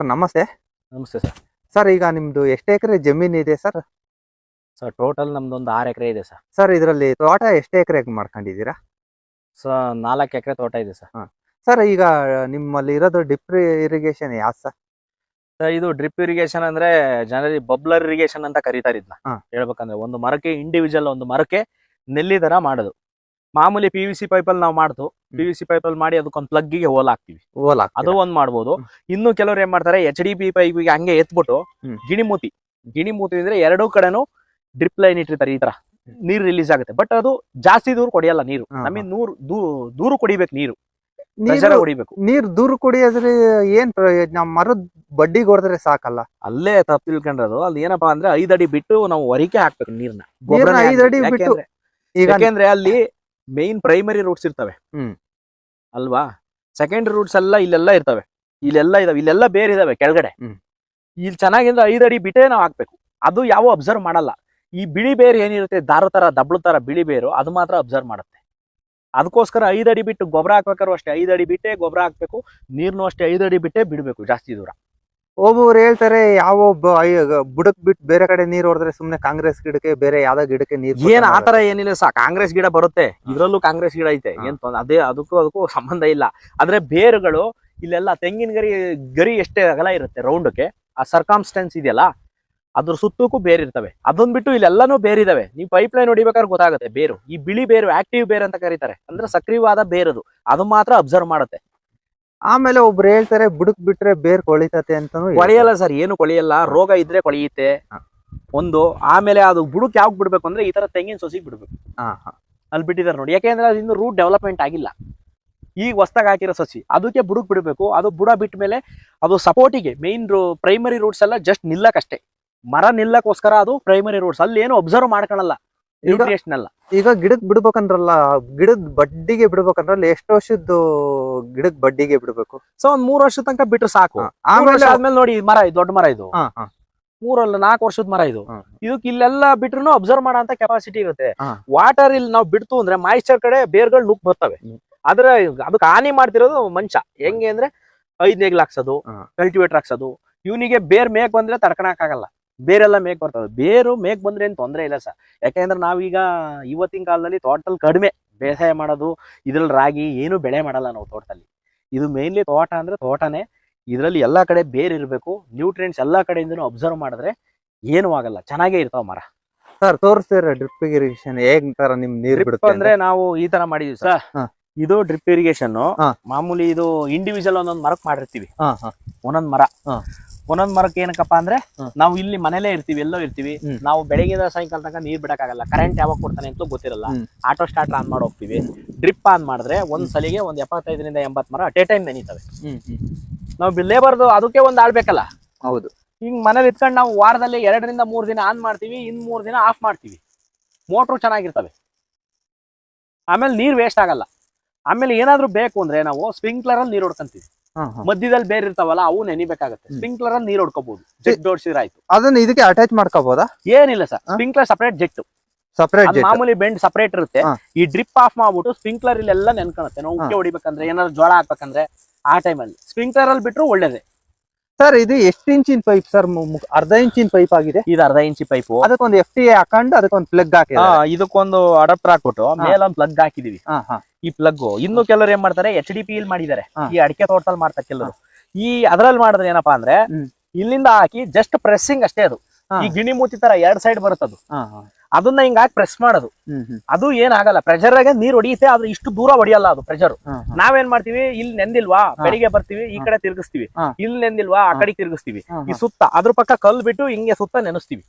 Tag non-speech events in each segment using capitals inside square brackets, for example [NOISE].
ನಮಸ್ತೆ. ನಮಸ್ತೆ sir. Sir ಈಗ ನಿಮ್ದು ಎಷ್ಟು ಎಕರೆ ಜಮೀನ್ ಇದೆ ಸರ್? ಸರ್ ಟೋಟಲ್ ನಮ್ದು ಒಂದು ಆರು ಎಕರೆ ಇದೆ ಸರ್. ಸರ್ ಇದರಲ್ಲಿ ತೋಟ ಎಷ್ಟು ಎಕರೆ ಮಾಡ್ಕೊಂಡಿದ್ದೀರಾ? ಸರ್ ನಾಲ್ಕು ಎಕರೆ ತೋಟ ಇದೆ ಸರ್. ಸರ್ ಈಗ ನಿಮ್ಮಲ್ಲಿ ಇರೋದು ಡಿಪ್ ಇರಿಗೇಷನ್ ಯಾವ ಸರ್? ಸರ್ ಇದು ಡ್ರಿಪ್ ಇರಿಗೇಷನ್ ಅಂದ್ರೆ ಜನರಲಿ ಬಬ್ಲರ್ ಇರಿಗೇಷನ್ ಅಂತ ಕರೀತಾರೆ ಇದನ್ನ ಹಾ. ಹೇಳ್ಬೇಕಂದ್ರೆ ಒಂದು ಮರಕ್ಕೆ ಇಂಡಿವಿಜುವಲ್ ಒಂದು ಮರಕ್ಕೆ ನೆಲ್ಲಿ ತರ ಮಾಡೋದು. ಮಾಮೂಲಿ ಪಿ ವಿ ಸಿ ಪೈಪಲ್ಲಿ ನಾವು ಮಾಡ್ತು ಪಿ ವಿ ಸಿ ಪೈಪಲ್ಲಿ ಮಾಡಿ ಅದಕ್ಕೊಂದು ಪ್ಲಗ್ಗಿಗೆ ಹೋಲ್ ಹಾಕ್ತಿವಿ. ಓಲಾ ಅದು ಒಂದ್ ಮಾಡ್ಬೋದು. ಇನ್ನು ಕೆಲವ್ರು ಏನ್ ಮಾಡ್ತಾರೆ ಎಚ್ ಡಿ ಪಿ ಪೈಪಿಗೆ ಹಂಗೆ ಎತ್ಬಿಟ್ಟು. ಗಿಣಿಮೂತಿ ಗಿಣಿಮೂತಿ ಅಂದ್ರೆ ಎರಡೂ ಕಡೆನೂ ಡ್ರಿಪ್ ಲೈನ್ ಇಟ್ಟಿರ್ತಾರೆ ಈ ತರ. ನೀರು ರಿಲೀಸ್ ಆಗುತ್ತೆ. ಬಟ್ ಅದು ಜಾಸ್ತಿ ದೂರ ಕೊಡಿಯಲ್ಲ ನೀರು. ನಮಗೆ ನೂರು ದೂರ ಕುಡಿಬೇಕು ನೀರು. ಹೊಡಿಬೇಕು ನೀರ್ ದೂರ ಕುಡಿಯೋದ್ರೆ ಏನ್ ಮರದ ಬಡ್ಡಿಗೆ ಹೊಡೆದ್ರೆ ಸಾಕಲ್ಲ. ಅಲ್ಲೇ ತಪ್ಪು ತಿಳ್ಕೊಂಡ್ರದು. ಅಲ್ಲಿ ಏನಪ್ಪಾ ಅಂದ್ರೆ ಐದ್ ಅಡಿ ಬಿಟ್ಟು ನಾವು ಹೊರಿಕೆ ಹಾಕ್ಬೇಕು ನೀರ್ನ. ಐದ್ ಅಡಿ. ಬಿಟ್ಟು ಯಾಕೆಂದ್ರೆ ಅಲ್ಲಿ ಮೇನ್ ಪ್ರೈಮರಿ ರೂಟ್ಸ್ ಇರ್ತವೆ. ಹ್ಮ್. ಅಲ್ವಾ? ಸೆಕೆಂಡರಿ ರೂಟ್ಸ್ ಎಲ್ಲ ಇಲ್ಲೆಲ್ಲ ಇರ್ತವೆ. ಇಲ್ಲೆಲ್ಲ ಇದಾವೆ. ಇಲ್ಲೆಲ್ಲ ಬೇರೆ ಇದಾವೆ ಕೆಳಗಡೆ. ಇಲ್ಲಿ ಚೆನ್ನಾಗಿಂದ್ರೆ ಐದ್ ಅಡಿ ಬಿಟ್ಟೇ ನಾವು ಹಾಕ್ಬೇಕು. ಅದು ಯಾವ ಅಬ್ಸರ್ವ್ ಮಾಡಲ್ಲ. ಈ ಬಿಳಿ ಬೇರು ಏನಿರುತ್ತೆ ದಾರ ತರ ದಬ್ಳು ತರ ಬಿಳಿ ಬೇರು ಅದು ಮಾತ್ರ ಅಬ್ಸರ್ವ್ ಮಾಡುತ್ತೆ. ಅದಕ್ಕೋಸ್ಕರ ಐದ್ ಅಡಿ ಬಿಟ್ಟು ಗೊಬ್ಬರ ಹಾಕ್ಬೇಕಾದ್ರೂ ಅಷ್ಟೇ. ಐದ್ ಅಡಿ ಬಿಟ್ಟೆ ಗೊಬ್ಬರ ಹಾಕ್ಬೇಕು. ನೀರ್ನು ಅಷ್ಟೇ ಐದ್ ಅಡಿ ಬಿಟ್ಟೆ ಬಿಡ್ಬೇಕು ಜಾಸ್ತಿ ದೂರ. ಒಬ್ಬೊಬ್ರು ಹೇಳ್ತಾರೆ ಯಾವ ಬುಡಕ್ ಬಿಟ್ಟು ಬೇರೆ ಕಡೆ ನೀರ್ ಹೊಡೆದ್ರೆ ಸುಮ್ನೆ ಕಾಂಗ್ರೆಸ್ ಗಿಡಕ್ಕೆ ಬೇರೆ ಯಾವ್ದೋ ಗಿಡಕ್ಕೆ ನೀರ್ ಏನ್ ಆತರ ಏನಿಲ್ಲ ಸಾ ಕಾಂಗ್ರೆಸ್ ಗಿಡ ಬರುತ್ತೆ ಇದ್ರಲ್ಲೂ ಕಾಂಗ್ರೆಸ್ ಗಿಡ ಐತೆ. ಏನ್ ಅದೇ ಅದಕ್ಕೂ ಅದಕ್ಕೂ ಸಂಬಂಧ ಇಲ್ಲ. ಆದ್ರೆ ಬೇರುಗಳು ಇಲ್ಲೆಲ್ಲ ತೆಂಗಿನ ಗರಿ ಗರಿ ಎಷ್ಟೇ ಅಗಲ ಇರುತ್ತೆ ರೌಂಡ್ಗೆ ಆ ಸರ್ಕಾಮ್ಸ್ಟೆನ್ಸ್ ಇದೆಯಲ್ಲ ಅದ್ರ ಸುತ್ತಕ್ಕೂ ಬೇರೆ ಇರ್ತವೆ. ಅದೊಂದ್ ಬಿಟ್ಟು ಇಲ್ಲೆಲ್ಲಾನು ಬೇರೆ ಇದಾವೆ. ನೀವು ಪೈಪ್ ಲೈನ್ ಹೊಡಿಬೇಕಾದ್ರೆ ಗೊತ್ತಾಗುತ್ತೆ ಬೇರು. ಈ ಬಿಳಿ ಬೇರು ಆಕ್ಟಿವ್ ಬೇರು ಅಂತ ಕರೀತಾರೆ. ಅಂದ್ರೆ ಸಕ್ರಿಯವಾದ ಬೇರದು. ಅದು ಮಾತ್ರ ಅಬ್ಸರ್ವ್ ಮಾಡುತ್ತೆ. ಆಮೇಲೆ ಒಬ್ರು ಹೇಳ್ತಾರೆ ಬುಡಕ್ ಬಿಟ್ರೆ ಬೇರ್ ಕೊಳಿತತೆ ಅಂತಾನು ಹೇಳ್ತಾರೆ. ಕೊಳೆಯಲ್ಲ ಸರ್ ಏನು ಕೊಳೆಯಲ್ಲ ರೋಗ ಇದ್ರೆ ಕೊಳೆಯುತ್ತೆ. ಒಂದು ಆಮೇಲೆ ಅದು ಬುಡಕ್ ಯಾವಾಗ ಬಿಡ್ಬೇಕು ಅಂದ್ರೆ ಈ ತರ ತೆಂಗಿನ ಸೊಸಿಗೆ ಬಿಡ್ಬೇಕು. ಹಾ, ಹಾ. ಅಲ್ಲಿ ಬಿಟ್ಟಿದ್ದಾರೆ ನೋಡಿ. ಯಾಕೆಂದ್ರೆ ಅದು ಇನ್ನು ರೂಟ್ ಡೆವಲಪ್ಮೆಂಟ್ ಆಗಿಲ್ಲ. ಈಗ ಹೊಸ್ದಾಗ್ ಹಾಕಿರೋ ಸಸಿ ಅದಕ್ಕೆ ಬುಡಕ್ ಬಿಡಬೇಕು. ಅದು ಬುಡ ಬಿಟ್ಟ ಮೇಲೆ ಅದು ಸಪೋರ್ಟಿಗೆ ಮೇನ್ ಪ್ರೈಮರಿ ರೂಟ್ಸ್ ಎಲ್ಲ ಜಸ್ಟ್ ನಿಲ್ಲಕ್ಕಷ್ಟೇ. ಮರ ನಿಲ್ಲಕ್ಕೋಸ್ಕರ ಅದು ಪ್ರೈಮರಿ ರೂಟ್ಸ್ ಅಲ್ಲಿ ಏನು ಅಬ್ಸರ್ವ್ ಮಾಡ್ಕೊಳಲ್ಲ. ನ್ಯೂಟ್ರಿಯೇಷನ್ ಈಗ ಗಿಡಕ್ ಬಿಡ್ಬೇಕಂದ್ರಲ್ಲ ಗಿಡದ ಬಡ್ಡಿಗೆ ಬಿಡ್ಬೇಕಂದ್ರಲ್ಲ ಎಷ್ಟು ವರ್ಷದ್ದು ಗಿಡಕ್ ಬಡ್ಡಿಗೆ ಬಿಡ್ಬೇಕು? ಸೊ ಒಂದ್ ಮೂರ್ ವರ್ಷದ ತನಕ ಬಿಟ್ರೆ ಸಾಕು. ಆಮೇಲೆ ಆದ್ಮೇಲೆ ನೋಡಿ ಮರ ಇದು ದೊಡ್ಡ ಮರ ಇದು. ಮೂರಲ್ಲ ನಾಲ್ಕು ವರ್ಷದ ಮರ ಇದು. ಇದಕ್ಕೆ ಇಲ್ಲೆಲ್ಲ ಬಿಟ್ರು ಅಬ್ಸರ್ವ್ ಮಾಡೋ ಅಂತ ಕೆಪಾಸಿಟಿ ಇರುತ್ತೆ ವಾಟರ್ ಇಲ್ಲಿ ನಾವು ಬಿಡ್ತು ಅಂದ್ರೆ ಮಾಯಿಶ್ಚರ್ ಕಡೆ ಬೇರ್ಗಳು ನುಗ್ ಬರ್ತವೆ. ಆದ್ರೆ ಅದಕ್ಕೆ ಹಾನಿ ಮಾಡ್ತಿರೋದು ಮನುಷ್ಯ ಹೆಂಗೆ ಅಂದ್ರೆ ಐದ್ ನೇಗ್ಲ್ ಹಾಕ್ಸೋದು. ಕಲ್ಟಿವೇಟರ್ ಹಾಕ್ಸೋದು. ಇವನಿಗೆ ಬೇರ್ ಮೇಕ್ ಬಂದ್ರೆ ತಡ್ಕೊಳಕ್ ಆಗಲ್ಲ. ಬೇರೆಲ್ಲ ಮೇಕ್ ಬರ್ತದೆ ಬೇರು ಮೇಕ್ ಬಂದ್ರೆ ಏನ್ ತೊಂದ್ರೆ ಇಲ್ಲ ಸರ್. ಯಾಕೆಂದ್ರೆ ನಾವೀಗ ಇವತ್ತಿನ ಕಾಲದಲ್ಲಿ ತೋಟದಲ್ಲಿ ಕಡಿಮೆ. ಬೇಸಾಯ ಮಾಡೋದು ಇದ್ರಲ್ಲಿ ರಾಗಿ ಏನು ಬೆಳೆ ಮಾಡಲ್ಲ ನಾವು ತೋಟದಲ್ಲಿ. ಇದು ಮೇನ್ಲಿ ತೋಟ ಅಂದ್ರೆ ತೋಟನೇ. ಇದರಲ್ಲಿ ಎಲ್ಲಾ ಕಡೆ ಬೇರ್ ಇರಬೇಕು. ನ್ಯೂಟ್ರಿಯೆಂಟ್ಸ್ ಎಲ್ಲಾ ಕಡೆಯಿಂದನೂ ಅಬ್ಸರ್ವ್ ಮಾಡಿದ್ರೆ ಏನು ಆಗಲ್ಲ. ಚೆನ್ನಾಗೇ ಇರ್ತಾವ ಮರ. ಸರ್ ತೋರಿಸ್ತೀರ ಡ್ರಿಪ್ ಇರಿಗೇಷನ್ ಹೇಗ್ ತರ ನಿಮ್ ನೀರ್ ಬಿಡುತ್ತೆ ಅಂದ್ರೆ ನಾವು ಈ ತರ ಮಾಡಿದೀವಿ ಸರ್. ಇದು ಡ್ರಿಪ್ ಇರಿಗೇಷನ್. ಮಾಮೂಲಿ ಇದು ಇಂಡಿವಿಜುವಲ್ ಒಂದೊಂದ್ ಮರಕ್ ಮಾಡಿರ್ತೀವಿ. ಹಾ ಹಾ. ಒಂದೊಂದ್ ಮರ. ಒಂದೊಂದ್ ಮರಕ್ಕೆ ಏನಕ್ಕಪ್ಪ ಅಂದ್ರೆ. ನಾವು ಇಲ್ಲಿ ಮನೇಲೇ ಇರ್ತೀವಿ ಎಲ್ಲೋ ಇರ್ತೀವಿ. ನಾವು ಬೆಳಗ್ಗೆ ಸಾಯಂಕಾಲ ತನಕ ನೀರ್ ಬಿಡಕ್ಕಾಗಲ್ಲ. ಕರೆಂಟ್ ಯಾವಾಗ ಕೊಡ್ತಾನೆ ಅಂತ ಗೊತ್ತಿರಲ್ಲ. ಆಟೋ ಸ್ಟಾರ್ಟ್ ಆನ್ ಮಾಡಿ ಹೋಗ್ತೀವಿ ಡ್ರಿಪ್ ಆನ್ ಮಾಡಿದ್ರೆ ಒಂದ್ ಸಲಿಗೆ ಒಂದ್ ಎಪ್ಪತ್ತೈದರಿಂದ ಎಂಬತ್ ಮರ ಅಟ್ ಎ ಟೈಮ್ ನೆನೀತವೆ. ನಾವು ಲೇಬರ್ದು ಅದಕ್ಕೆ ಒಂದ್ ಆಳ್ಬೇಕಲ್ಲ. ಹೌದು. ಹಿಂಗ್ ಮನೇಲಿ ಇಟ್ಕೊಂಡು ನಾವು ವಾರದಲ್ಲಿ ಎರಡರಿಂದ ಮೂರ್ ದಿನ ಆನ್ ಮಾಡ್ತೀವಿ ಇನ್ ಮೂರ್ ದಿನ ಆಫ್ ಮಾಡ್ತೀವಿ. ಮೋಟ್ರು ಚೆನ್ನಾಗಿರ್ತವೆ. ಆಮೇಲೆ ನೀರ್ ವೇಸ್ಟ್ ಆಗಲ್ಲ. ಆಮೇಲೆ ಏನಾದ್ರೂ ಬೇಕು ಅಂದ್ರೆ ನಾವು ಸ್ಪ್ರಿಂಕ್ಲರ್ ಅಲ್ಲಿ ನೀರ್ ಹೊಡ್ಕೊಂತೀವಿ. ಮಧ್ಯದಲ್ಲಿ ಬೇರೆ ಇರ್ತಾವಲ್ಲ ಅವು ನೆನಿಬೇಕಾಗತ್ತೆ. ಸ್ಪ್ರಿಂಕ್ಲರ್ ಅಲ್ಲಿ ನೀರ್ ಹೊಡ್ಕೋಬಹುದು ಜೆಟ್ ಓಡಿಸಿದ್ರೆ ಆಯ್ತು. ಅದನ್ನ ಇದಕ್ಕೆ ಅಟ್ಯಾಚ್ ಮಾಡ್ಕೋಬಹುದಾ ಏನಿಲ್ಲ sir? Sprinkler separate jet separate ಮಾಮೂಲಿ ಬೆಂಡ್ ಸಪರೇಟ್ ಇರುತ್ತೆ. ಈ ಡ್ರಿಪ್ ಆಫ್ ಮಾಡ್ಬಿಟ್ಟು ಸ್ಪ್ರಿಂಕ್ಲರ್ ಇಲ್ಲೆಲ್ಲ ನೆನ್ಕೊಳುತ್ತೆ ನಾವು ಉಕ್ಕೆ ಹೊಡಿಬೇಕಂದ್ರೆ ಏನಾದ್ರು ಜೋಳ ಹಾಕ್ಬೇಕಂದ್ರೆ ಆ ಟೈಮಲ್ಲಿ ಸ್ಪ್ರಿಂಕ್ಲರ್ ಅಲ್ಲಿ ಬಿಟ್ರು ಒಳ್ಳೇದೇ. ಸರ್ ಇದು ಎಷ್ಟು ಇಂಚಿನ ಪೈಪ್ ಸರ್ ಅರ್ಧ ಇಂಚಿನ ಪೈಪ್ ಆಗಿದೆ? ಇದು ಅರ್ಧ ಇಂಚಿ ಪೈಪ್ ಅದಕ್ಕೊಂದು ಎಫ್ ಟಿ ಹಾಕೊಂಡು ಅದಕ್ಕೊಂದು ಪ್ಲಗ್ ಹಾಕಿ ಇದಕ್ಕೊಂದು ಅಡಾಪ್ಟರ್ ಹಾಕ್ಬಿಟ್ಟು ಮೇಲೊಂದು ಪ್ಲಗ್ ಹಾಕಿದೀವಿ. ಈ ಪ್ಲಗ್ ಇನ್ನು ಕೆಲವರು ಏನ್ ಮಾಡ್ತಾರೆ ಎಚ್ ಡಿ ಪಿ ಇಲ್ಲಿ ಮಾಡಿದ್ದಾರೆ. ಈ ಅಡಿಕೆ ತೋಟದಲ್ಲಿ ಮಾಡ್ತಾರೆ ಕೆಲವರು. ಈ ಅದ್ರಲ್ಲಿ ಮಾಡಿದ್ರೆ ಏನಪ್ಪಾ ಅಂದ್ರೆ ಇಲ್ಲಿಂದ ಹಾಕಿ ಜಸ್ಟ್ ಪ್ರೆಸ್ಸಿಂಗ್ ಅಷ್ಟೇ ಅದು. ಈ ಗಿಣಿ ಮೂತಿ ತರ ಎರಡ್ ಸೈಡ್ ಬರುತ್ತದು ಅದನ್ನ ಹಿಂಗ್ ಹಾಕಿ ಪ್ರೆಸ್ ಮಾಡೋದು. ಅದು ಏನಾಗಲ್ಲ ಪ್ರೆಷರ್ ಆಗ ನೀರ್ ಹೊಡಿಯುತ್ತೆ ಆದ್ರೆ ಇಷ್ಟು ದೂರ ಹೊಡಿಯಲ್ಲ ಅದು ಪ್ರೆಷರ್. ನಾವೇನ್ ಮಾಡ್ತೀವಿ? ಇಲ್ಲಿ ನೆಂದಿಲ್ವಾ. ಬೆಳಿಗ್ಗೆ ಬರ್ತೀವಿ ಈ ಕಡೆ ತಿರ್ಗಿಸ್ತೀವಿ. ಇಲ್ಲಿ ನೆಂದಿಲ್ವಾ? ಆ ಕಡೆ ತಿರ್ಗಿಸ್ತೀವಿ. ಈ ಸುತ್ತ ಅದ್ರ ಪಕ್ಕ ಕಲ್ ಬಿಟ್ಟು ಹಿಂಗೆ ಸುತ್ತ ನೆನೆಸ್ತೀವಿ.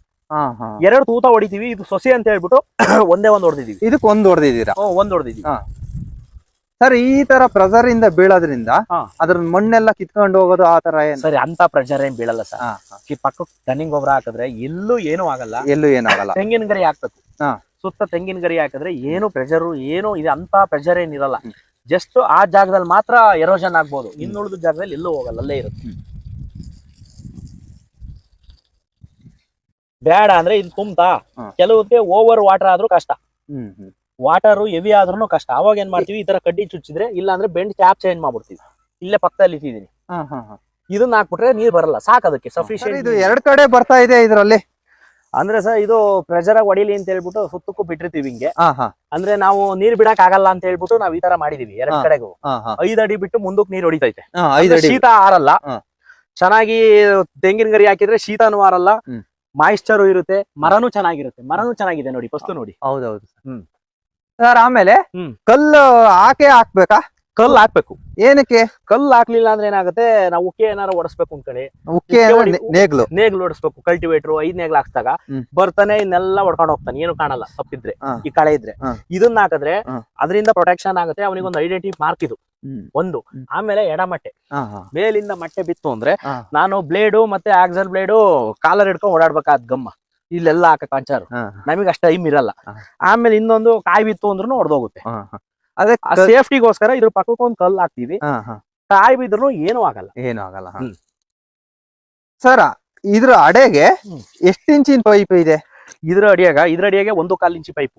ಎರಡು ತೂತ ಹೊಡಿತೀವಿ. ಇದು ಸೊಸೆ ಅಂತ ಹೇಳ್ಬಿಟ್ಟು [COUGHS] ಒಂದೇ ಒಂದ್ ಹೊಡೆದಿದೀವಿ ಇದಕ್ಕೆ ಒಂದ್ ಹೊಡೆದಿದ್ದೀರಾ? ಒಂದ್ ಹೊಡೆದಿದೀವಿ ಸರ್ ಈ ತರ ಪ್ರೆಸರ್ ಇಂದ ಬೀಳೋದ್ರಿಂದ. ಅದ್ರ ಮಣ್ಣೆಲ್ಲ ಕಿತ್ಕೊಂಡು ಹೋಗೋದು ಆ ತರ ಏನ್? ಸರಿ ಅಂತ ಪ್ರೆಷರ್ ಏನ್ ಬೀಳಲ್ಲ ಸರ್. ಈ ಪಕ್ಕ ತನ್ನಿಂಗ್ ಗೊಬ್ಬರ ಹಾಕಿದ್ರೆ ಎಲ್ಲೂ ಏನೂ ಆಗಲ್ಲ. ಎಲ್ಲೂ ಏನಾಗಲ್ಲ ತೆಂಗಿನ ಗರಿ ಹಾಕ್ಬೇಕು. ಹಾ. ಸುತ್ತ ತೆಂಗಿನ ಗರಿ ಹಾಕಿದ್ರೆ ಏನು ಪ್ರೆಷರ್ ಏನು ಇದು ಅಂತ ಪ್ರೆಷರ್ ಏನ್ ಇರಲ್ಲ. ಜಸ್ಟ್ ಆ ಜಾಗದಲ್ಲಿ ಮಾತ್ರ ಎರೋಷನ್ ಆಗ್ಬೋದು. ಇನ್ನುಳಿದ ಜಾಗದಲ್ಲಿ ಎಲ್ಲೂ ಹೋಗಲ್ಲ ಅಲ್ಲೇ ಇರುತ್ತೆ. ಬೇಡ ಅಂದ್ರೆ ಇದು ತುಂಬ. ಕೆಲವಕ್ಕೆ ಓವರ್ ವಾಟರ್ ಆದ್ರೂ ಕಷ್ಟ. ಹ್ಮ್ ಹ್ಮ್. ವಾಟರ್ ಹೆವಿ ಆದ್ರೂ ಕಷ್ಟ. ಅವಾಗ ಏನ್ ಮಾಡ್ತೀವಿ? ಈ ತರ ಕಡ್ಡಿ ಚುಚ್ಚಿದ್ರೆ ಇಲ್ಲ ಅಂದ್ರೆ ಬೆಂಡ್ ಕ್ಯಾಪ್ ಚೇಂಜ್ ಮಾಡ್ಬಿಡ್ತೀವಿ. ಇಲ್ಲೇ ಪಕ್ಕದಲ್ಲಿ ಇಟ್ಟಿದೀನಿ. ಇದನ್ನ ಹಾಕ್ಬಿಟ್ರೆ ನೀರ್ ಬರಲ್ಲ. ಸಾಕ್ ಅದಕ್ಕೆ ಸಫಿಶಿಯಂಟ್ ಇದು ಎರಡ್ ಕಡೆ ಬರ್ತಾ ಇದೆ ಇದರಲ್ಲಿ. ಅಂದ್ರೆ ಸರ್ ಇದು ಪ್ರೆಷರ್ ಹೊಡಿಲಿ ಅಂತ ಹೇಳ್ಬಿಟ್ಟು ಸುತ್ತಕ್ಕೂ ಬಿಟ್ಟಿರ್ತೀವಿ ಹಿಂಗೆ. ಅಂದ್ರೆ ನಾವು ನೀರ್ ಬಿಡಕ್ ಆಗಲ್ಲ ಅಂತ ಹೇಳ್ಬಿಟ್ಟು ನಾವ್ ಈ ತರ ಮಾಡಿದೀವಿ ಎರಡ್ ಕಡೆಗೂ. ಐದ್ ಅಡಿ ಬಿಟ್ಟು ಮುಂದಕ್ಕೆ ನೀರ್ ಹೊಡಿತೈತೆ. ಶೀತ ಆರಲ್ಲ. ಚೆನ್ನಾಗಿ ತೆಂಗಿನ ಗರಿ ಹಾಕಿದ್ರೆ ಶೀತನೂ ಆರಲ್ಲ. ಮಾಯಿಶ್ಚರು ಇರುತ್ತೆ. ಮರನು ಚೆನ್ನಾಗಿರುತ್ತೆ. ಮರನು ಚೆನ್ನಾಗಿದೆ ನೋಡಿ ಫಸ್ಟ್ ನೋಡಿ. ಹೌದೌದು ಹ್ಮ್. ಸರ್ ಆಮೇಲೆ. ಕಲ್ಲು ಹಾಕೆ ಹಾಕ್ಬೇಕಾ? ಕಲ್ಲು ಹಾಕ್ಬೇಕು. ಏನಕ್ಕೆ? ಕಲ್ಲು ಹಾಕ್ಲಿಲ್ಲ ಅಂದ್ರೆ ಏನಾಗುತ್ತೆ? ನಾವು ಉಕ್ಕೆ ಏನಾರು ಒಡಿಸ್ಬೇಕು ಅನ್ಕೊಳ್ಳಿ ಉಕ್ಕೆ ನೇಗ್ಲು. ನೇಗ್ಲು ಓಡಿಸ್ಬೇಕು ಕಲ್ಟಿವೇಟರ್ ಐದ್ ನೇಗ್ಲು ಹಾಕ್ದಾಗ ಬರ್ತಾನೆ ಇನ್ನೆಲ್ಲ ಹೊಡ್ಕೊಂಡು ಹೋಗ್ತಾನೆ. ಏನು ಕಾಣಲ್ಲ ತಪ್ಪಿದ್ರೆ ಈ ಕಳೆ ಇದ್ರೆ. ಇದನ್ನ ಹಾಕಿದ್ರೆ. ಅದರಿಂದ ಪ್ರೊಟೆಕ್ಷನ್ ಆಗುತ್ತೆ ಅವನಿಗೆ ಒಂದು ಐಡೆಂಟಿ ಮಾರ್ಕ್ ಇದು. ಒಂದು. ಆಮೇಲೆ ಎಡಮಟ್ಟೆ. ಮಟ್ಟೆ ಮೇಲಿಂದ ಮಟ್ಟೆ ಬಿತ್ತು ಅಂದ್ರೆ ನಾನು ಬ್ಲೇಡು ಮತ್ತೆ ಆಕ್ಸಲ್ ಬ್ಲೇಡು ಕಾಲರ್ ಹಿಡ್ಕೊಂಡು ಓಡಾಡ್ಬೇಕಾದ್ ಗಮ್ಮ. ಇಲ್ಲೆಲ್ಲ ಹಾಕಕ್ ಅಂಚಾರು. ನಮಗೆ ಅಷ್ಟು ಟೈಮ್ ಇರಲ್ಲ. ಆಮೇಲೆ ಇನ್ನೊಂದು ಕಾಯಿ ಬಿತ್ತು ಅಂದ್ರೂ ಹೊಡೆದೋಗುತ್ತೆ ಅದೇ ಸೇಫ್ಟಿಗೋಸ್ಕರ ಇದ್ರ ಪಕ್ಕಕ್ಕೆ ಒಂದು ಕಲ್ಲು ಹಾಕ್ತಿವಿ. ಕಾಯಿ ಬಿದ್ರು ಏನು ಆಗಲ್ಲ. ಏನು ಆಗಲ್ಲ ಸರ ಇದ್ರ ಅಡೆಗೆ. ಎಷ್ಟು ಇಂಚಿನ ಪೈಪ್ ಇದೆ? ಇದ್ರ ಅಡಿಯಾಗ ಇದ್ರ ಅಡಿಯಾಗೆ ಒಂದು ಕಾಲ್ ಇಂಚಿ ಪೈಪ್.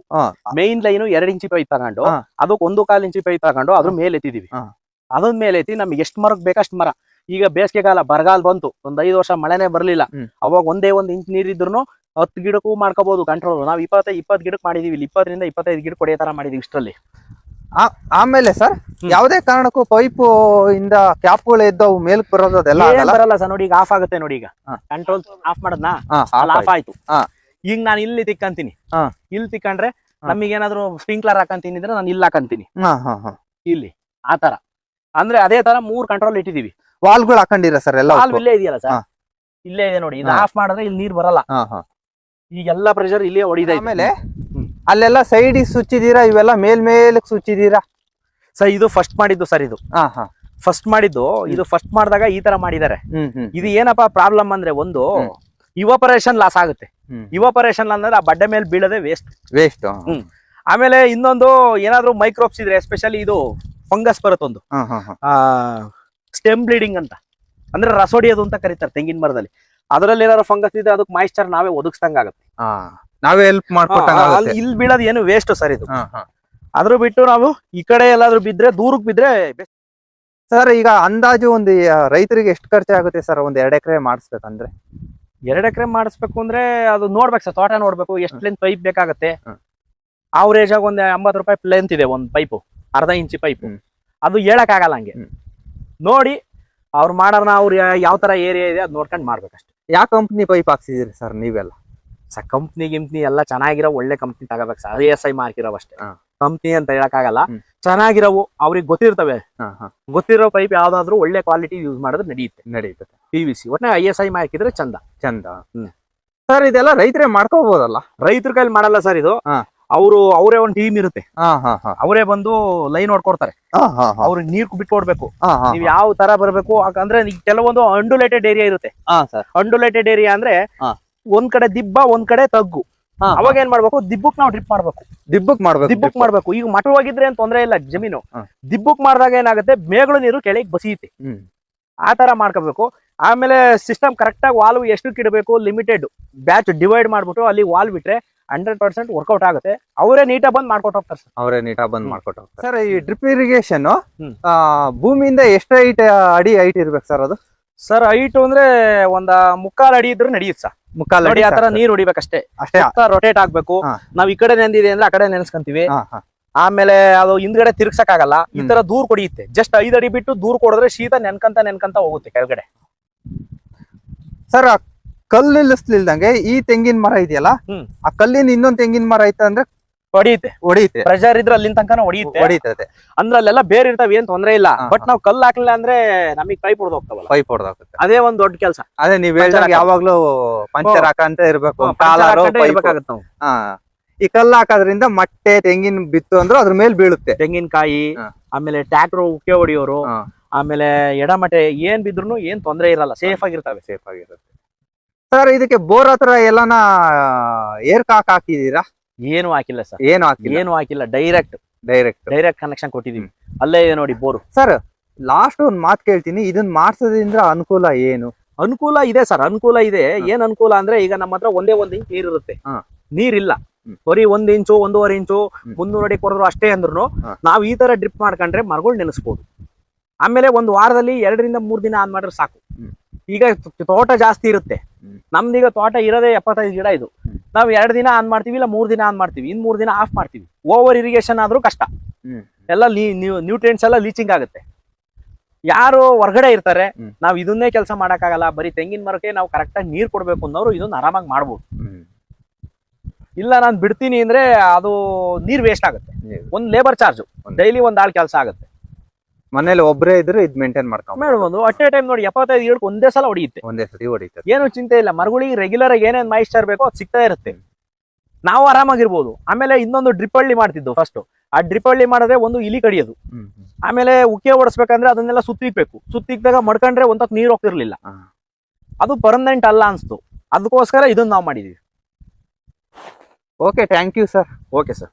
ಮೇನ್ ಲೈನ್ ಎರಡು ಇಂಚಿ ಪೈಪ್ ತಗೊಂಡು. ಅದಕ್ಕೆ ಒಂದು ಕಾಲ್ ಇಂಚಿ ಪೈಪ್ ತಗೊಂಡು ಅದ್ರ ಮೇಲೆ ಎತ್ತಿದೀವಿ. ಅದೊಂದ್ ಅದ್ರ ಮೇಲೆ ಎತ್ತಿ ನಮ್ಗೆ ಎಷ್ಟು ಮರಕ್ ಬೇಕಷ್ಟು ಮರ. ಈಗ ಬೇಸಿಗೆ ಕಾಲ ಬರಗಾಲ ಬಂತು ಒಂದ್ ಐದು ವರ್ಷ ಮಳೆನೇ ಬರ್ಲಿಲ್ಲ. ಅವಾಗ ಒಂದೇ ಒಂದ್ ಇಂಚ್ ನೀರಿದ್ರು ಹತ್ತು ಗಿಡಕ್ಕೂ ಮಾಡ್ಕೋಬಹುದು ಕಂಟ್ರೋಲ್ ನಾವು ಇಪ್ಪತ್ತೈದು ಇಪ್ಪತ್ತು ಗಿಡಕ್ಕೆ ಮಾಡಿದೀವಿ ಇಲ್ಲಿ. ಇಪ್ಪತ್ತರಿಂದ ಇಪ್ಪತ್ತೈದು ಗಿಡ ಕೊಡೆಯ ತರ ಮಾಡಿದೀವಿ ಇಷ್ಟರಲ್ಲಿ. ಆ- ಆಮೇಲೆ ಸರ್. ಯಾವುದೇ ಕಾರಣಕ್ಕೂ ಪೈಪ್ ಇಂದ ಕ್ಯಾಪ್ಗಳು ಇದ್ದವು ಮೇಲ್ಕ್ ಬರೋದು ಅದೆಲ್ಲ ಬರಲ್ಲ ಸರ್ ನೋಡಿ ಈಗ ಆಫ್ ಆಗುತ್ತೆ ನೋಡಿ ಈಗ. Control of ಮಾಡದ್ನಾ? ಆಫ್ ಆಯ್ತು. ಈಗ ನಾನು ಇಲ್ಲಿ ತಿಕ್ಕಂತೀನಿ. ಇಲ್ಲಿ ತಿಕ್ಕಂಡ್ರೆ ನಮಿಗೆ ಏನಾದ್ರು ಸ್ಪ್ರಿಂಕ್ಲರ್ ಹಾಕಂತೀನಿ ಅಂದ್ರೆ ನಾನು ಇಲ್ಲಿ ಹಾಕಂತೀನಿ. ಇಲ್ಲಿ ಆ ತರ. ಅಂದ್ರೆ ಅದೇ ತರ ಮೂರ್ ಕಂಟ್ರೋಲ್ ಇಟ್ಟಿದೀವಿ. ವಾಲ್ಗಳು ಹಾಕೊಂಡಿರ ಸರ್ ಎಲ್ಲ ವಾಲ್ವ್ ಇಲ್ಲೇ ಇದೆಯಲ್ಲ ಸರ್? ಇಲ್ಲೇ ಇದೆ ನೋಡಿ. ಇದು ಆಫ್ ಮಾಡಿದ್ರೆ ಇಲ್ಲಿ ನೀರ್ ಬರಲ್ಲ. ಹಾ ಹಾ ಈಗ ಎಲ್ಲ ಪ್ರೆಷರ್ ಇಲ್ಲೇ ಹೊಡಿತಾ ಆಮೇಲೆ ಅಲ್ಲೆಲ್ಲ ಸೈಡ್ ಸುಚ್ಚಿದೀರಾ? ಇವೆಲ್ಲ ಮೇಲ್ ಮೇಲಕ್ಕೆ ಸುಚ್ಚಿದೀರಾ? ಸರ್ ಇದು ಫಸ್ಟ್ ಮಾಡಿದ್ದು ಸರ್ ಇದು. ಹಾ ಹಾ. ಫಸ್ಟ್ ಮಾಡಿದ್ದು ಇದು ಫಸ್ಟ್ ಮಾಡಿದಾಗ ಈ ತರ ಮಾಡಿದ್ದಾರೆ. ಇದು ಏನಪ್ಪಾ ಪ್ರಾಬ್ಲಮ್ ಅಂದ್ರೆ ಒಂದು. ಇವಪರೇಷನ್ ಲಾಸ್ ಆಗುತ್ತೆ. ಇವಪರೇಷನ್ ಅಂದ್ರೆ ಆ ಬಡ್ಡೆ ಮೇಲೆ ಬೀಳದೆ ವೇಸ್ಟ್ ವೇಸ್ಟ್. ಆಮೇಲೆ ಇನ್ನೊಂದು ಏನಾದ್ರು ಮೈಕ್ರೋಬ್ಸ್ ಇದ್ರೆ ಎಸ್ಪೆಷಲಿ ಇದು ಫಂಗಸ್ ಬರುತ್ತೊಂದು ಸ್ಟೆಮ್ ಬ್ಲೀಡಿಂಗ್ ಅಂತ. ಅಂದ್ರೆ ರಸೋಡಿಯೋದು ಅಂತ ಕರೀತಾರೆ ತೆಂಗಿನ ಮರದಲ್ಲಿ. ಅದರಲ್ಲಿ ಏನಾದ್ರು ಫಂಗಸ್ ಇದ್ರೆ ಅದಕ್ಕೆ ಮಾಯಿಶ್ಚರ್ ನಾವೇ ಒದಗಿಸ್ದಂಗ ಆಗುತ್ತೆ. ನಾವೇ ಹೆಲ್ಪ್ ಮಾಡ್ಕೊಟ್ಟಂಗ ಇಲ್ಲಿ ಬೀಳೋದು ಏನು ವೇಸ್ಟ್ ಸರ್ ಇದು. ಅದ್ರ ಬಿಟ್ಟು ನಾವು ಈ ಕಡೆ ಎಲ್ಲಾದ್ರೂ ಬಿದ್ರೆ ದೂರಕ್ಕೆ ಬಿದ್ರೆ. ಸರ್ ಈಗ ಅಂದಾಜು ಒಂದು ರೈತರಿಗೆ ಎಷ್ಟು ಖರ್ಚಾಗುತ್ತೆ ಸರ್ ಒಂದ್ ಎರಡ್ ಎಕರೆ ಮಾಡಿಸ್ಬೇಕಂದ್ರೆ? ಎರಡ್ ಎಕರೆ ಮಾಡಿಸ್ಬೇಕು ಅಂದ್ರೆ ಅದು ನೋಡ್ಬೇಕು ಸರ್ ತೋಟ ನೋಡ್ಬೇಕು ಎಷ್ಟು ಲೆಂತ್ ಪೈಪ್ ಬೇಕಾಗತ್ತೆ. ಆವರೇಜ್ ಅವರೇಜ್ ಆಗಿ ಒಂದ್ ಎಂಬತ್ತು ರೂಪಾಯಿ ಲೆಂತ್ ಇದೆ ಒಂದ್ ಪೈಪು ಅರ್ಧ ಇಂಚಿ ಪೈಪ್ ಅದು ಹೇಳಕ್ ಆಗಲ್ಲ ಹಂಗೆ ನೋಡಿ ಅವ್ರು ಮಾಡೋಣ ಅವ್ರು ಯಾವ ತರ ಏರಿಯಾ ಇದೆ ಅದ್ ನೋಡ್ಕೊಂಡು ಮಾಡ್ಬೇಕಷ್ಟೇ. ಯಾವ ಕಂಪ್ನಿ ಪೈಪ್ ಹಾಕ್ಸಿದಿರಿ ಸರ್ ನೀವೆಲ್ಲ? ಸರ್ ಕಂಪ್ನಿ ಗಿಂಪ್ನಿ ಎಲ್ಲ ಚೆನ್ನಾಗಿರೋ ಒಳ್ಳೆ ಕಂಪ್ನಿ ತಗೋಬೇಕು sir I S I mark ಇರೋವು ಅಷ್ಟೇ. ಕಂಪ್ನಿ ಅಂತ ಹೇಳಕ್ಕಾಗಲ್ಲ. ಆಗಲ್ಲ ಚೆನ್ನಾಗಿರೋವು ಅವ್ರಿಗೆ ಗೊತ್ತಿರ್ತವೆ. ಹಾ ಹಾ. ಗೊತ್ತಿರೋ ಪೈಪ್ ಯಾವ್ದಾದ್ರು ಒಳ್ಳೆ ಕ್ವಾಲಿಟಿ ಯೂಸ್ ಮಾಡಿದ್ರೆ ನಡೆಯುತ್ತೆ ನಡೆಯುತ್ತೆ ಪಿ ವಿ ಸಿ ಒಟ್ಟಿನ ಐ ಎಸ್ ಐ ಮಾರ್ಕ್ ಇದ್ರೆ ಚಂದ. ಚಂದ. ಸರ್ ಇದೆಲ್ಲ ರೈತರೇ ಮಾಡ್ಕೋಬಹುದಲ್ಲ ರೈತರ ಕೈಲಿ ಮಾಡಲ್ಲ ಸರ್ ಇದು. ಅವರು ಅವರೇ ಒಂದು ಟೀಮ್ ಇರುತ್ತೆ. ಅವರೇ ಬಂದು ಲೈನ್ ಹೊಡ್ಕೊಡ್ತಾರೆ. ಅವ್ರಿಗೆ ನೀರ್ ಬಿಟ್ಕೊಡ್ಬೇಕು ನೀವ್ ಯಾವ ತರ ಬರ್ಬೇಕು ಅಂದ್ರೆ ಕೆಲವೊಂದು ಅಂಡುಲೇಟೆಡ್ ಏರಿಯಾ ಇರುತ್ತೆ. ಅಂಡುಲೇಟೆಡ್ ಏರಿಯಾ ಅಂದ್ರೆ. ಒಂದ್ ಕಡೆ ದಿಬ್ಬ ಒಂದ್ ಕಡೆ ತಗ್ಗು. ಅವಾಗ ಏನ್ ಮಾಡ್ಬೇಕು? ದಿಬ್ಬಕ್ ನಾವು ಡ್ರಿಪ್ ಮಾಡ್ಬೇಕು. ದಿಬ್ಬಕ್ ಮಾಡ್ಬೇಕು ದಿಬ್ಬಕ್ ಮಾಡ್ಬೇಕು. ಈಗ ಮಠವಾಗಿದ್ರೆ ಏನ್ ತೊಂದ್ರೆ ಇಲ್ಲ ಜಮೀನು. ದಿಬ್ಬಕ್ ಮಾಡಿದಾಗ ಏನಾಗುತ್ತೆ? ಮೇಗಳು ನೀರು ಕೆಳಗೆ ಬಸಿಯುತ್ತೆ. ಆತರ ಆ ತರ ಮಾಡ್ಕೋಬೇಕು. ಆಮೇಲೆ ಸಿಸ್ಟಮ್ ಕರೆಕ್ಟ್ ಆಗಿ ವಾಲ್ವ್ ಎಷ್ಟು ಇಡಬೇಕು? ಲಿಮಿಟೆಡ್ ಬ್ಯಾಚ್ ಡಿವೈಡ್ ಮಾಡ್ಬಿಟ್ಟು ಅಲ್ಲಿ ವಾಲ್ ಬಿಟ್ರೆ ಹಂಡ್ರೆಡ್ ಪರ್ಸೆಂಟ್ ವರ್ಕೌಟ್ ಆಗುತ್ತೆ. ಅವರೇ ನೀಟಾಗಿ ಬಂದ್ ಮಾಡ್ಕೊಟ್ಟು ಹೋಗ್ತಾರೆ ಸರ್. ಅವರೇ ನೀಟಾಗಿ ಬಂದ್. ಮಾಡ್ಕೊಟ್ಟು ಹೋಗ್ತಾರೆ. ಸರ್ ಈ ಡ್ರಿಪ್ ಇರಿಗೇಷನ್ ಹ್ಮ್. ಭೂಮಿಯಿಂದ ಎಷ್ಟು ಹೈಟ್ ಅಡಿ ಹೈಟ್ ಇರ್ಬೇಕು ಸರ್ ಅದು? ಸರ್ ಹೈಟ್ ಅಂದ್ರೆ ಒಂದ ಮುಕ್ಕಾಲ್ ಅಡಿ ಇದ್ರೂ ನಡೆಯುತ್ತೆ ಸರ್. ಮುಕ್ಕಾಲ್ ನೋಡಿ ಅಡಿ ಆ ತರ. ನೀರ್ ಹೊಡಿಬೇಕಷ್ಟೇ. ಅಷ್ಟೇ? ರೊಟೇಟ್ ಆಗ್ಬೇಕು. ಹಾ. ನಾವ್ ಈ ಕಡೆ ನೆಂದಿದೆ ಅಂದ್ರೆ ಆ ಕಡೆ ನೆನೆಸ್ಕೊಂತೀವಿ. ಹಾ ಹಾ. ಆಮೇಲೆ ಅದು ಹಿಂದ್ಗಡೆ ತಿರ್ಗ್ಸಕ್ ಆಗಲ್ಲ ಈ. ತರ ದೂರ್ ಕೊಡಿಯುತ್ತೆ. ಜಸ್ಟ್ ಐದ್ ಅಡಿ ಬಿಟ್ಟು ದೂರ್ ಕೊಡಿದ್ರೆ ಶೀತ ನೆನ್ಕಂತ ನೆನ್ಕಂತ ಹೋಗುತ್ತೆ ಕೆಳಗಡೆ. ಸರ್ ಆ ಕಲ್ಲು ನಿಲ್ಲಿಸ್ಲಿಲ್ದಂಗೆ ಈ ತೆಂಗಿನ ಮರ ಇದೆಯಲ್ಲ ಆ ಕಲ್ಲಿನ ಇನ್ನೊಂದ್ ತೆಂಗಿನ ಮರ ಐತ ಅಂದ್ರೆ ಹೊಡಿಯುತ್ತೆ. ಹೊಡಿಯುತ್ತೆ. ಪ್ರೆಷರ್ ಇದ್ರೆ ಅಲ್ಲಿನ ತನಕ ಹೊಡಿಯುತ್ತೆ. ಹೊಡಿತದೆ ಅಂದ್ರೆ ಅಲ್ಲೆಲ್ಲ ಬೇರೆ ಇರ್ತಾವ ಏನ್ ತೊಂದ್ರೆ ಇಲ್ಲ. ಬಟ್ ನಾವ್ ಕಲ್ಲು ಹಾಕ್ಲಿಲ್ಲ ಅಂದ್ರೆ ನಮಗ್ ಪೈಪ್ ಹೊಡೆದು ಹೋಗ್ತಾವಲ್ಲ. ಪೈಪ್ ಹೊಡೆದಾಗುತ್ತೆ ಅದೇ ಒಂದ್ ದೊಡ್ಡ ಕೆಲಸ. ಅದೇ ನೀವ್ ಹೇಳಿದಾಗ. ಯಾವಾಗ್ಲೂ ಪಂಚರ್ ಹಾಕಂತ ಇರ್ಬೇಕು. ಇರ್ಬೇಕಾಗತ್ತೆ ಈ ಕಲ್ಲು ಹಾಕೋದ್ರಿಂದ ಮೊಟ್ಟೆ ತೆಂಗಿನ ಬಿತ್ತು ಅಂದ್ರೆ ಅದ್ರ ಮೇಲೆ ಬೀಳುತ್ತೆ. ತೆಂಗಿನಕಾಯಿ ಆಮೇಲೆ ಟ್ಯಾಕ್ಟರ್ ಉಕ್ಕೆ ಹೊಡಿಯೋರು. ಆಮೇಲೆ ಎಡಮಟೆ ಏನ್ ಬಿದ್ರು ಏನ್ ತೊಂದ್ರೆ ಇರಲ್ಲ. ಸೇಫ್ ಆಗಿರ್ತಾವೆ. ಸೇಫ್ ಆಗಿರುತ್ತೆ. ಸರ್ ಇದಕ್ಕೆ ಬೋರ್ ಹತ್ರ ಎಲ್ಲಾನ ಏರ್ ಕಾಕ್ ಹಾಕಿದೀರಾ? ಏನು ಹಾಕಿಲ್ಲ ಸರ್. ಏನು ಹಾಕಿಲ್ಲ? ಏನು ಹಾಕಿಲ್ಲ ಡೈರೆಕ್ಟ್ ಡೈರೆಕ್ಟ್ ಡೈರೆಕ್ಟ್ ಕನೆಕ್ಷನ್ ಕೊಟ್ಟಿದೀವಿ. ಅಲ್ಲೇ ಇದೆ ನೋಡಿ ಬೋರ್. ಸರ್ ಲಾಸ್ಟ್ ಒಂದ್ ಮಾತ್ ಕೇಳ್ತೀನಿ. ಇದನ್ನ ಮಾಡ್ಸೋದ್ರಿಂದ ಅನುಕೂಲ ಏನು? ಅನುಕೂಲ ಇದೆ ಸರ್ ಅನುಕೂಲ ಇದೆ. ಏನ್ ಅನುಕೂಲ ಅಂದ್ರೆ ಈಗ ನಮ್ಮ ಹತ್ರ ಒಂದೇ ಒಂದ್ ಇಂಚ್ ನೀರ್ ಇರುತ್ತೆ. ಹಾ. ನೀರಿಲ್ಲ. ಬರೀ ಒಂದ್ ಇಂಚು ಒಂದೂವರೆ ಇಂಚು. ಮುನ್ನೂರು ಅಡಿ ಕೊರದ್ರು ಅಷ್ಟೇ ಅಂದ್ರು. ನಾವ್ ಈ ತರ ಡ್ರಿಪ್ ಮಾಡ್ಕೊಂಡ್ರೆ ಮರಗಳು ನೆನೆಸ್ಬೋದು. ಆಮೇಲೆ ಒಂದು ವಾರದಲ್ಲಿ ಎರಡರಿಂದ ಮೂರ್ ದಿನ ಆನ್ ಮಾಡಿದ್ರೆ ಸಾಕು ಈಗ ತೋಟ ಜಾಸ್ತಿ ಇರುತ್ತೆ. ನಮ್ದು ನಮ್ದೀಗ ತೋಟ ಇರೋದೇ ಎಪ್ಪತ್ತೈದು ಗಿಡ ಇದು. ನಾವು ಎರಡು ದಿನ ಆನ್ ಮಾಡ್ತೀವಿ ಇಲ್ಲ ಮೂರ್ ದಿನ ಆನ್ ಮಾಡ್ತೀವಿ. ಇನ್ ಮೂರ್ ದಿನ ಆಫ್ ಮಾಡ್ತೀವಿ. ಓವರ್ ಇರಿಗೇಷನ್ ಆದ್ರೂ ಕಷ್ಟ. ಎಲ್ಲ ನ್ಯೂಟ್ರಿಯೆಂಟ್ಸ್ ಎಲ್ಲ ಲೀಚಿಂಗ್ ಆಗುತ್ತೆ. ಯಾರು ಹೊರಗಡೆ ಇರ್ತಾರೆ. ನಾವು ಇದನ್ನೇ ಕೆಲಸ ಮಾಡಕ್ಕಾಗಲ್ಲ ಬರೀ ತೆಂಗಿನ ಮರಕ್ಕೆ ನಾವು ಕರೆಕ್ಟಾಗಿ ನೀರ್ ಕೊಡ್ಬೇಕು ಅನ್ನೋರು ಇದನ್ನ ಆರಾಮಾಗಿ ಮಾಡ್ಬೋದು. ಇಲ್ಲ ನಾನು ಬಿಡ್ತೀನಿ ಅಂದ್ರೆ ಅದು ನೀರ್ ವೇಸ್ಟ್ ಆಗುತ್ತೆ. ಒಂದು ಲೇಬರ್ ಚಾರ್ಜ್ ಡೈಲಿ ಒಂದ್ ಆಳು ಕೆಲಸ ಆಗುತ್ತೆ. ಮನೇಲಿ ಒಬ್ರೇ ಇದ್ರೆ ಇದು ಮೇಂಟೈನ್ ಮಾಡ್ಕೊಂಡು ಮಾಡ್ಬೋದು ಅಟ್ ಎ ಟೈಮ್ ನೋಡಿ ಎಪ್ಪತ್ತೈದು ಗಿಡಕ್ಕೆ ಒಂದೇ ಸಲ ಹೊಡಿಯುತ್ತೆ. ಒಂದೇ ಸತಿ ಹೊಡಿತಾರೆ ಏನು ಚಿಂತೆ ಇಲ್ಲ. ಮರಗಳಿಗೆ ರೆಗ್ಯುಲರ್ ಆಗಿ ಏನೇನು ಮಾಯಿಸ್ಚರ್ ಬೇಕೋ ಅದು ಸಿಗ್ತಾ ಇರುತ್ತೆ. ನಾವು ಆರಾಮಾಗಿರ್ಬೋದು. ಆಮೇಲೆ ಇನ್ನೊಂದು ಡ್ರಿಪ್ ಹಳ್ಳಿ ಮಾಡ್ತಿದ್ದು ಫಸ್ಟ್ ಆ ಡ್ರಿಪ್ ಹಳ್ಳಿ ಮಾಡಿದ್ರೆ ಒಂದು ಇಲಿ ಕಡಿಯೋದು. ಆಮೇಲೆ ಉಕ್ಕೆ ಓಡಿಸ್ಬೇಕಂದ್ರೆ ಅದನ್ನೆಲ್ಲ ಸುತ್ತಿಕ್ಬೇಕು. ಸುತ್ತಿಕ್ದಾಗ ಮಡ್ಕೊಂಡ್ರೆ ಒಂದಕ್ಕೆ ನೀರು ಹೋಗ್ತಿರ್ಲಿಲ್ಲ. ಅದು ಪರ್ಮನೆಂಟ್ ಅಲ್ಲ ಅನ್ಸ್ತು. ಅದಕ್ಕೋಸ್ಕರ ಇದನ್ನ ನಾವು ಮಾಡಿದೀವಿ. Okay thank you sir okay sir